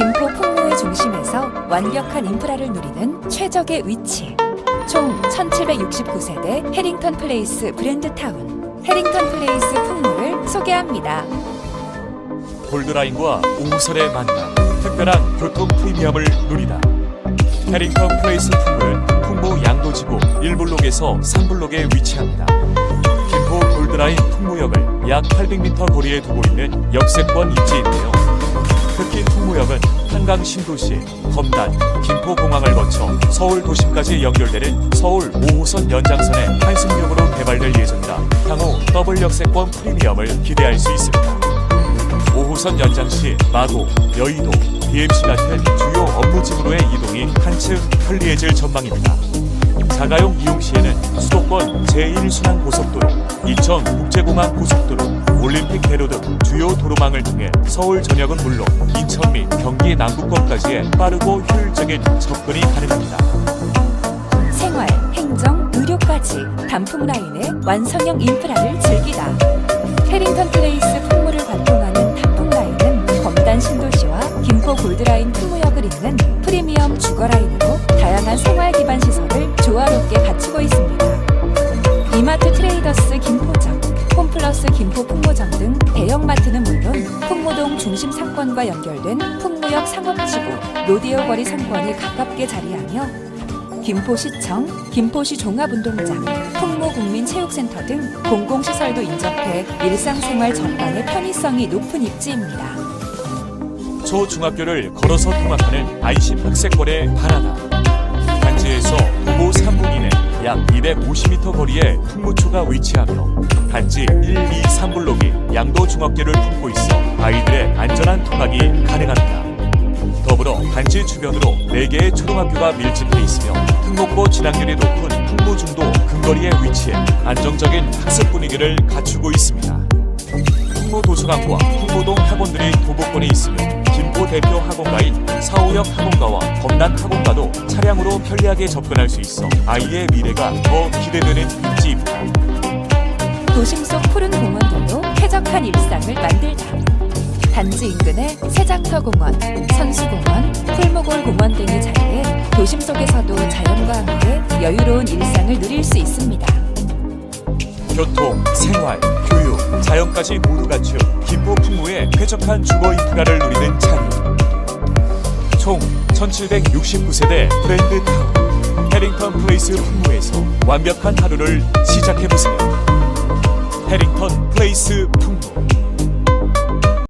김포 풍무의 중심에서 완벽한 인프라를 누리는 최적의 위치. 총 1769세대 해링턴 플레이스 브랜드타운. 해링턴 플레이스 풍무를 소개합니다. 골드라인과 5호선의 만남, 특별한 교통 프리미엄을 누리다. 해링턴 플레이스 풍물은 풍무 양도지구 1블록에서 3블록에 위치합니다. 김포 골드라인 풍무역을 약 800m 거리에 두고 있는 역세권 입지인데요. 한강 신도시, 검단, 김포공항을 거쳐 서울 도심까지 연결되는 서울 5호선 연장선의 환승역으로 개발될 예정이라 향후 더블 역세권 프리미엄을 기대할 수 있습니다. 5호선 연장 시 마곡, 여의도, BMC 같은 주요 업무지구로의 이동이 한층 편리해질 전망입니다. 자가용 이용 시에는 수도권 제1순환 고속도로, 인천 국제공항 고속도로, 올림픽 대로 등 주요 도로망을 통해 서울 전역은 물론 인천 및 경기 남부권까지의 빠르고 효율적인 접근이 가능합니다. 생활, 행정, 의료까지 단풍 라인의 완성형 인프라를 즐기다. 해링턴 플레이스 풍무를 관통하는 단풍 라인은 검단 신도시와 김포 골드라인 풍무역을 잇는 프리미엄 주거 라인으로 다양한 생활 기반 시설을 조화롭게 갖추고 있습니다. 이마트 트레이더스 김포점, 홈플러스 김포 풍무점 등 대형마트는 물론 풍무동 중심 상권과 연결된 풍무역 상업지구 로디오 거리 상권이 가깝게 자리하며 김포시청, 김포시 종합운동장, 풍무국민체육센터 등 공공시설도 인접해 일상생활 전반의 편의성이 높은 입지입니다. 초중학교를 걸어서 통학하는 안심 학생권의 바라다. 단지에서 도보 3분 이내 약 250m 거리에 풍무초가 위치하며 단지 1, 2, 3블록이 양도 중학교를 품고 있어 아이들의 안전한 통학이 가능합니다. 더불어 단지 주변으로 4개의 초등학교가 밀집해 있으며 특목고 진학률이 높은 풍무 중도 근거리에 위치해 안정적인 학습 분위기를 갖추고 있습니다. 풍무 도서관과 풍무동 학원들이 도보권에 있으며 대표 학원가인 사오역 학원가와 검단 학원가도 차량으로 편리하게 접근할 수 있어 아이의 미래가 더 기대되는 입지입니다. 도심 속 푸른 공원들로 쾌적한 일상을 만들다. 단지 인근의 세장터 공원, 선수공원, 풀무골 공원 등이 자리해 도심 속에서도 자연과 함께 여유로운 일상을 누릴 수 있습니다. 교통, 생활, 교육, 자연까지 모두 갖춘 김포 풍무의 쾌적한 주거 인프라를 누리는 자리. 총 1769세대 브랜드 타운 해링턴 플레이스 풍무에서 완벽한 하루를 시작해보세요. 해링턴 플레이스 풍무